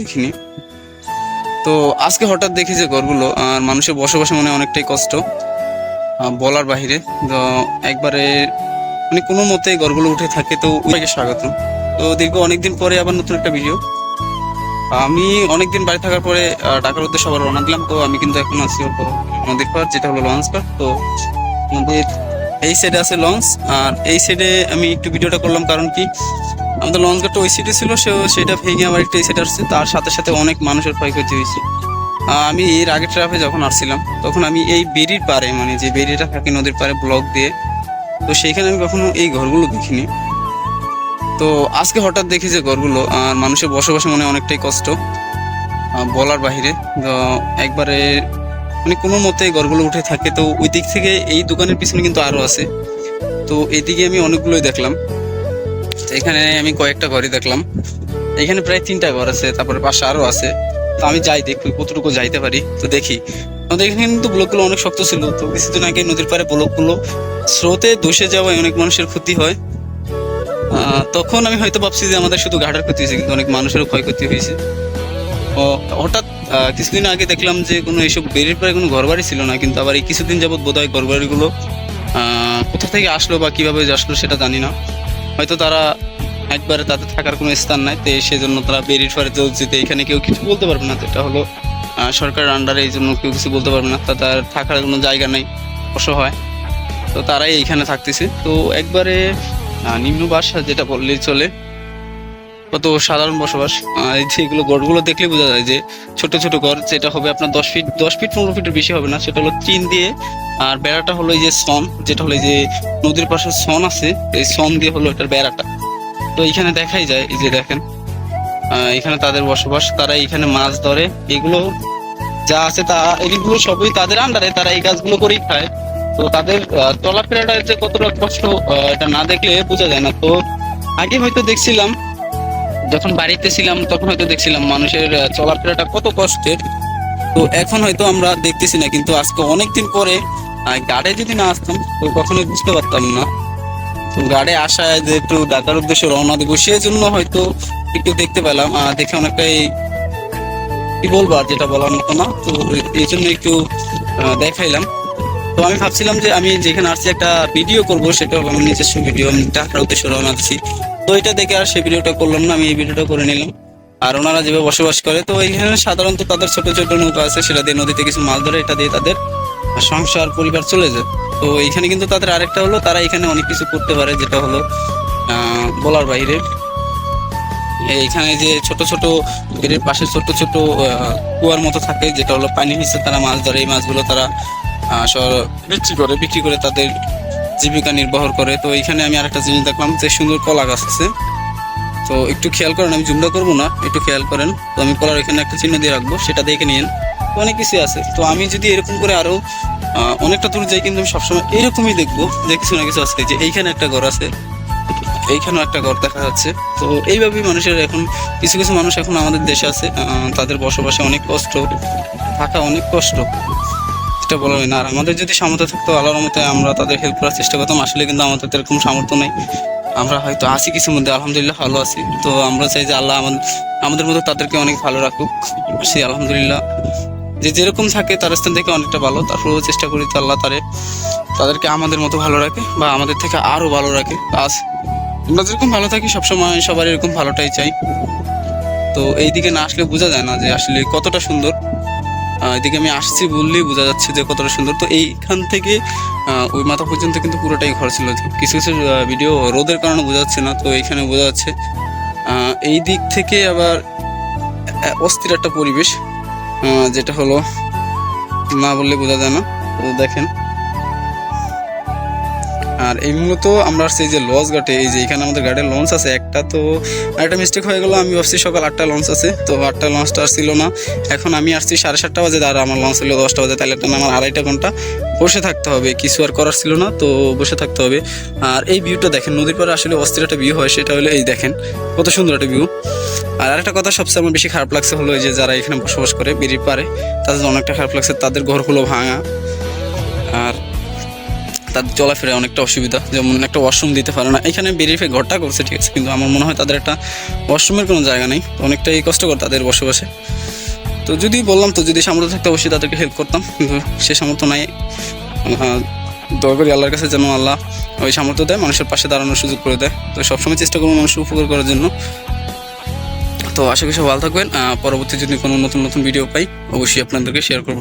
দেখিনি। তো আজকে হঠাৎ দেখি যে ঘরগুলো, আর মানুষের বসবাসে মনে অনেকটাই কষ্ট বলার বাহিরে। তো একবারে মানে কোনো মতে ঘরগুলো উঠে থাকে তো ওইটাকে স্বাগত তো দীর্ঘ অনেকদিন পরে আবার নতুন একটা ভিডিও আমি অনেকদিন বাড়ি থাকার পরে ঢাকার উদ্দেশ্যে আবার রওনা দিলাম। তো আমি কিন্তু এখন আছি নদীর পার যেটা হলো লঞ্চ পার তো আমাদের এই সাইডে আছে লঞ্চ, আর এই সাইডে আমি একটু ভিডিওটা করলাম। কারণ কি আমাদের লঞ্চ ঘাটটা ওই সাইডে ছিল, সে সেটা ভেঙে আমার একটা সাইডে আসছে। তার সাথে সাথে অনেক মানুষের ক্ষয়ক্ষতি হয়েছে। আমি এর আগের ট্রাফে যখন আসছিলাম, তখন আমি এই বেরির পারে মানে যে বেরিটা থাকে নদীর পারে ব্লক দিয়ে, তো সেইখানে আমি কখনো এই ঘরগুলো দেখিনি। তো আজকে হঠাৎ দেখি যে ঘরগুলো আর মানুষের বসবাসে মনে অনেকটাই কষ্ট বলার বাহিরে। তো একবারে মানে কোনো মতে ঘরগুলো উঠে থাকে। তো ওই দিক থেকে এই দোকানের পিছনে কিন্তু আরও আছে। তো এদিকে আমি অনেকগুলোই দেখলাম। এখানে আমি কয়েকটা ঘরই দেখলাম। এখানে প্রায় তিনটা ঘর আছে, তারপরে পাশে আরও আছে। তো আমি যাই দেখি, কতটুকু যাইতে পারি, তো দেখি। আমাদের এখানে কিন্তু ব্লকগুলো অনেক শক্ত ছিল, তো কিছুদিন আগে নদীর পাড়ে ব্লকগুলো স্রোতে ধসে যাওয়ায় অনেক মানুষের ক্ষতি হয়। তখন আমি হয়তো ভাবছি যে আমাদের শুধু ঘাটার ক্ষতি হয়েছে, কিন্তু অনেক মানুষেরও ক্ষয়ক্ষতি হয়েছে। ও হঠাৎ কিছুদিন আগে দেখলাম যে কোনো এইসব বেরির পরে কোনো ঘরবাড়ি ছিল না, কিন্তু আবার এই কিছুদিন যাবত বোধ হয় ঘরবাড়িগুলো কোথা থেকে আসলো বা কীভাবে আসলো সেটা জানি না। হয়তো তারা একবারে তাদের থাকার কোনো স্থান নাই, তো সেজন্য তারা বেরিয়ে ফারে চলছে এখানে কেউ কিছু বলতে পারবে না এটা হলো সরকারের আন্ডারে এই জন্য কেউ কিছু বলতে পারবে না তার থাকার কোনো জায়গা নাই, অসহায়। তো তারাই এইখানে থাকতেছে, তো একবারে নিম্ন বাসা যেটা বললেই চলে কত সাধারণ বসবাস। আহ, এই যে এগুলো গড়গুলো দেখলে বোঝা যায় যে ছোট ছোট ঘর যেটা হবে আপনার দশ ফিট দশ ফিট পনেরো ফিটের বেশি হবে না সেটা হলো টিন দিয়ে। আর বেড়াটা হলো এই যে সন যেটা হলো যে নদীর পাশে সন আছে এই সন দিয়ে হলো এটার বেড়াটা। তো এখানে দেখাই যায় এই যে দেখেন। এখানে তাদের বসবাস তারা এখানে মাছ ধরে। এগুলো যা আছে তা এগুলো সবই তাদের আন্ডারে তারা এই কাজগুলো করেই খায়। তো তাদের চলাফেরাটা যে কতটা কষ্ট এটা না দেখলে বোঝা যায় না। তো আগে হয়তো দেখছিলাম যখন বাড়িতে ছিলাম তখন হয়তো দেখছিলাম মানুষের চলাফেরাটা কত কষ্টের। তো এখন হয়তো আমরা দেখতেছি না কিন্তু আজকে অনেকদিন পরে গাড়ে যদি না আসতাম তো কখনোই বুঝতে পারতাম না। তো গাড়ে আসায় যে একটু ঢাকার উদ্দেশ্যে রওনা দেবো সেই জন্য হয়তো একটু দেখতে পেলাম। আহ, দেখে অনেকটাই কি বলব আর যেটা বলার মতো না তো এই জন্য একটু দেখাইলাম। তো আমি ভাবছিলাম যে আমি যেখানে আসছি একটা ভিডিও করব সেটা আমার নিজস্ব ভিডিও আমি ঢাকার উদ্দেশ্যে রওনা দিচ্ছি তো এটা দেখে আর সেই ভিডিওটা করলাম না, আমি এই ভিডিওটা করে নিলাম। আর ওনারা যেভাবে বসবাস করে, তো এইখানে সাধারণত তাদের ছোট ছোট নৌকা আছে, সেটা দিয়ে নদীতে কিছু মাছ ধরে, এটা দিয়ে তাদের সংসার, পরিবার চলে যায়। তো এইখানে কিন্তু তাদের আরেকটা হলো, তারা এখানে অনেক কিছু করতে পারে, যেটা হলো বলার বাইরে। এইখানে যে ছোট ছোট বেড়ের পাশে ছোট ছোট কুয়ার মতো থাকে, যেটা হলো পানি নিচে তারা মাছ ধরে, এই মাছগুলো তারা বিক্রি করে বিক্রি করে তাদের জীবিকা নির্বাহ করে। তো এখানে আমি আরেকটা জিনিস দেখলাম যে সুন্দর কলা গাছ আছে। তো একটু খেয়াল করেন, আমি জুমটা করব না, একটু খেয়াল করেন। তো আমি কলার এখানে একটা চিহ্ন দিয়ে রাখব, সেটা দেখে নিন। অনেক কিছু আছে। তো আমি যদি এরকম করে আরও অনেকটা দূর যাই, কিন্তু আমি সবসময় এরকমই দেখব। যে কিছু না কিছু আছে, যে এইখানে একটা ঘর আছে, এইখানেও একটা ঘর দেখা যাচ্ছে। তো এইভাবেই মানুষের এখন, কিছু কিছু মানুষ এখন আমাদের দেশে আছে। তাদের বসবাসে অনেক কষ্ট, থাকা অনেক কষ্ট। এটা বলা না। আর আমাদের যদি সামর্থ্য থাকতো, আল্লাহর মতে আমরা তাদের হেল্প করার চেষ্টা করতাম। আসলে কিন্তু আমাদের এরকম সামর্থ্য নেই। আমরা হয়তো আছি কিছুর মধ্যে, আলহামদুলিল্লাহ ভালো আছি। তো আমরা চাই যে আল্লাহ আমাদের আমাদের মতো তাদেরকে অনেক ভালো রাখুক। সে আলহামদুলিল্লাহ। যে যেরকম থাকে, তার স্থান থেকে অনেকটা ভালো। তারপরেও চেষ্টা করি তো আল্লাহ তারে, তাদেরকে আমাদের মতো ভালো রাখে বা আমাদের থেকে আরও ভালো রাখে। আজ আমরা যেরকম ভালো থাকি, সবসময় সবার এরকম ভালোটাই চাই। তো এইদিকে না আসলে বোঝা যায় না যে আসলে কতটা সুন্দর। এদিকে আমি আসছি বললেই বোঝা যাচ্ছে যে কতটা সুন্দর। তো এইখান থেকে ওই মাথা পর্যন্ত কিন্তু পুরোটাই ঘর ছিল। কিছু কিছু ভিডিও রোদের কারণে বোঝা যাচ্ছে না, তো এইখানে বোঝা যাচ্ছে। এই দিক থেকে আবার অস্থির একটা পরিবেশ যেটা হলো, না বললে বোঝা যায় না। তো দেখেন আর এই মূলত আমরা এই যে লঞ্চ ঘাটে, এই যে এখানে আমাদের গাড়ির লঞ্চ আছে একটা, তো একটা মিস্টেক হয়ে গেল, আমি ভাবছি সকাল আটটা লঞ্চ আছে, তো আটটা লঞ্চটা ছিল না। এখন আমি আসছি সাড়ে সাতটা বাজে, আর আমার লঞ্চ ছিল দশটা বাজে, তাহলে একটা আমার আড়াইটা ঘণ্টা বসে থাকতে হবে, কিছু আর করার ছিল না, তো বসে থাকতে হবে। আর এই ভিউটা দেখেন, নদীর পাড়ে আসলে অস্থির একটা ভিউ হয়, সেটা হলো এই দেখেন, কত সুন্দর একটা ভিউ আর আরেকটা কথা, সবচেয়ে আমার বেশি খারাপ লাগছে হলো যে যারা এখানে বসবাস করে বেরিয়ে পারে তাদের অনেকটা খারাপ লাগছে, তাদের ঘরগুলো ভাঙা। আর তাদের চলাফেরা অনেকটা অসুবিধা, যেমন একটা ওয়াশরুম দিতে পারে না। এখানে বেরিয়ে ঘরটা করছে, ঠিক আছে। কিন্তু আমার মনে হয় তাদের একটা ওয়াশরুমের কোনো জায়গা নেই। অনেকটাই কষ্টকর তাদের বসবাসে। তো যদি বললাম তো, যদি সামর্থ্য থাকতে অবশ্যই তাদেরকে হেল্প করতাম। কিন্তু সে সামর্থ্য নাই। দয়া করি আল্লাহর কাছে যেন আল্লাহ ওই সামর্থ্য দেয়, মানুষের পাশে দাঁড়ানোর সুযোগ করে দেয়। তো সবসময় চেষ্টা করব মানুষের উপকার করার জন্য। তো আশা করি সব ভালো থাকবেন। পরবর্তী যদি কোনো নতুন নতুন ভিডিও পাই, অবশ্যই আপনাদেরকে শেয়ার করব।